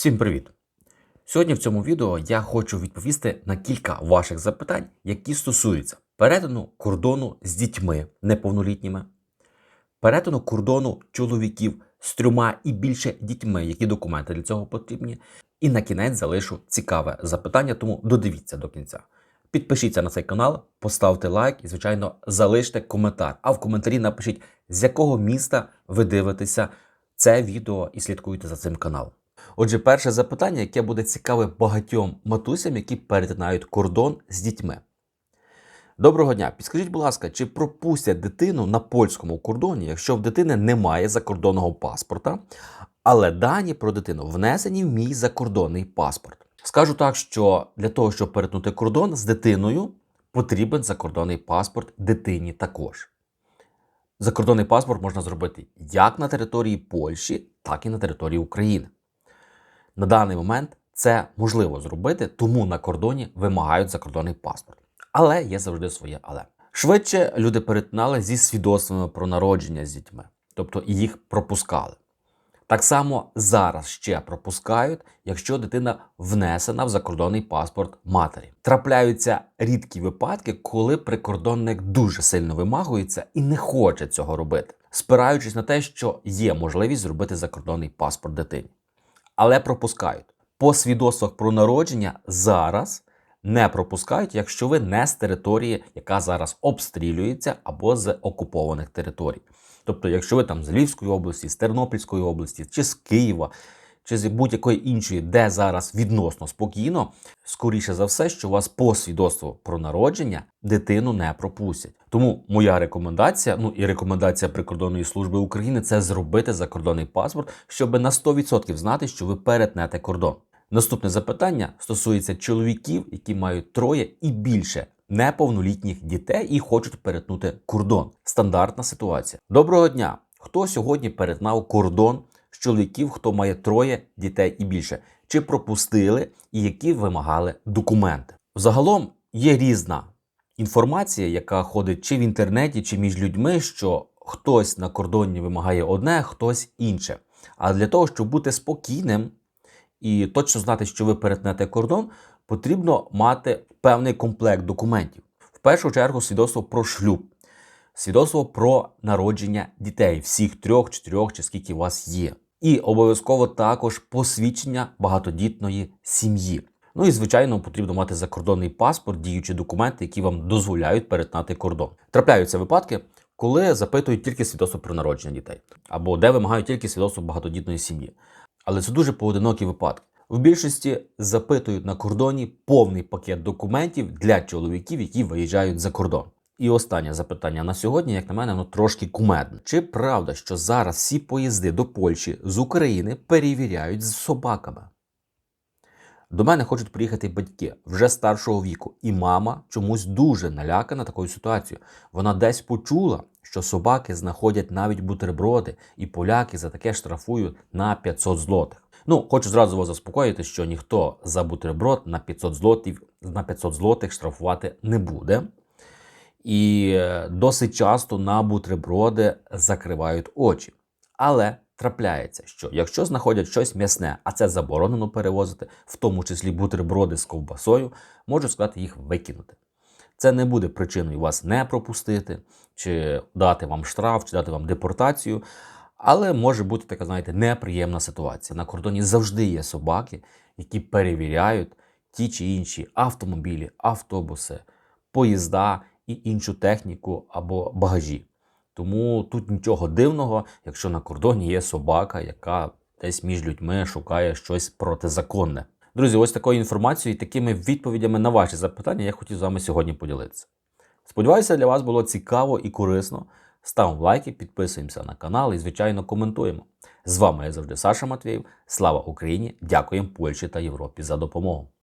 Всім привіт! Сьогодні в цьому відео я хочу відповісти на кілька ваших запитань, які стосуються перетину кордону з дітьми неповнолітніми, перетину кордону чоловіків з трьома і більше дітьми, які документи для цього потрібні. І на кінець залишу цікаве запитання, тому додивіться до кінця. Підпишіться на цей канал, поставте лайк і, звичайно, залиште коментар. А в коментарі напишіть, з якого міста ви дивитеся це відео і слідкуєте за цим каналом. Отже, перше запитання, яке буде цікаве багатьом матусям, які перетинають кордон з дітьми. Доброго дня. Підскажіть, будь ласка, чи пропустять дитину на польському кордоні, якщо в дитини немає закордонного паспорта, але дані про дитину внесені в мій закордонний паспорт? Скажу так, що для того, щоб перетнути кордон з дитиною, потрібен закордонний паспорт дитині також. Закордонний паспорт можна зробити як на території Польщі, так і на території України. На даний момент це можливо зробити, тому на кордоні вимагають закордонний паспорт. Але є завжди своє але. Швидше люди перетинали зі свідоцтвами про народження з дітьми, тобто їх пропускали. Так само зараз ще пропускають, якщо дитина внесена в закордонний паспорт матері. Трапляються рідкі випадки, коли прикордонник дуже сильно вимагується і не хоче цього робити, спираючись на те, що є можливість зробити закордонний паспорт дитині. Але пропускають. По свідоцтвах про народження зараз не пропускають, якщо ви не з території, яка зараз обстрілюється, або з окупованих територій. Тобто, якщо ви там з Львівської області, з Тернопільської області, чи з Києва, чи з будь-якої іншої, де зараз відносно спокійно, скоріше за все, що у вас по свідоцтву про народження дитину не пропустять. Тому моя рекомендація, ну і рекомендація прикордонної служби України це зробити закордонний паспорт, щоб на 100% знати, що ви перетнете кордон. Наступне запитання стосується чоловіків, які мають троє і більше неповнолітніх дітей і хочуть перетнути кордон. Стандартна ситуація. Доброго дня! Хто сьогодні перетнав кордон з чоловіків, хто має троє дітей і більше? Чи пропустили і які вимагали документи? Загалом є різна інформація, яка ходить чи в інтернеті, чи між людьми, що хтось на кордоні вимагає одне, хтось інше. А для того, щоб бути спокійним і точно знати, що ви перетнете кордон, потрібно мати певний комплект документів. В першу чергу свідоцтво про шлюб, свідоцтво про народження дітей, всіх трьох, чотирьох чи скільки у вас є. І обов'язково також посвідчення багатодітної сім'ї. Ну і звичайно потрібно мати закордонний паспорт, діючі документи, які вам дозволяють перетнати кордон. Трапляються випадки, коли запитують тільки свідоцтво про народження дітей, або де вимагають тільки свідоцтво багатодітної сім'ї. Але це дуже поодинокі випадки. В більшості запитують на кордоні повний пакет документів для чоловіків, які виїжджають за кордон. І останнє запитання на сьогодні, як на мене, воно трошки кумедне. Чи правда, що зараз всі поїзди до Польщі з України перевіряють з собаками? До мене хочуть приїхати батьки вже старшого віку, і мама чомусь дуже налякана такою ситуацією. Вона десь почула, що собаки знаходять навіть бутерброди, і поляки за таке штрафують на 500 злотих. Ну, хочу зразу вас заспокоїти, що ніхто за бутерброд на 500 злотів, на 500 злотих штрафувати не буде. І е, досить часто на бутерброди закривають очі. Але трапляється, що якщо знаходять щось м'ясне, а це заборонено перевозити, в тому числі бутерброди з ковбасою, можуть сказати їх викинути. Це не буде причиною вас не пропустити, чи дати вам штраф, чи дати вам депортацію. Але може бути така, знаєте, неприємна ситуація. На кордоні завжди є собаки, які перевіряють ті чи інші автомобілі, автобуси, поїзда і іншу техніку або багажі. Тому тут нічого дивного, якщо на кордоні є собака, яка десь між людьми шукає щось протизаконне. Друзі, ось такою інформацією і такими відповідями на ваші запитання я хотів з вами сьогодні поділитися. Сподіваюся, для вас було цікаво і корисно. Ставимо лайки, підписуємося на канал і, звичайно, коментуємо. З вами я завжди Саша Матвєєв. Слава Україні! Дякуємо Польщі та Європі за допомогу.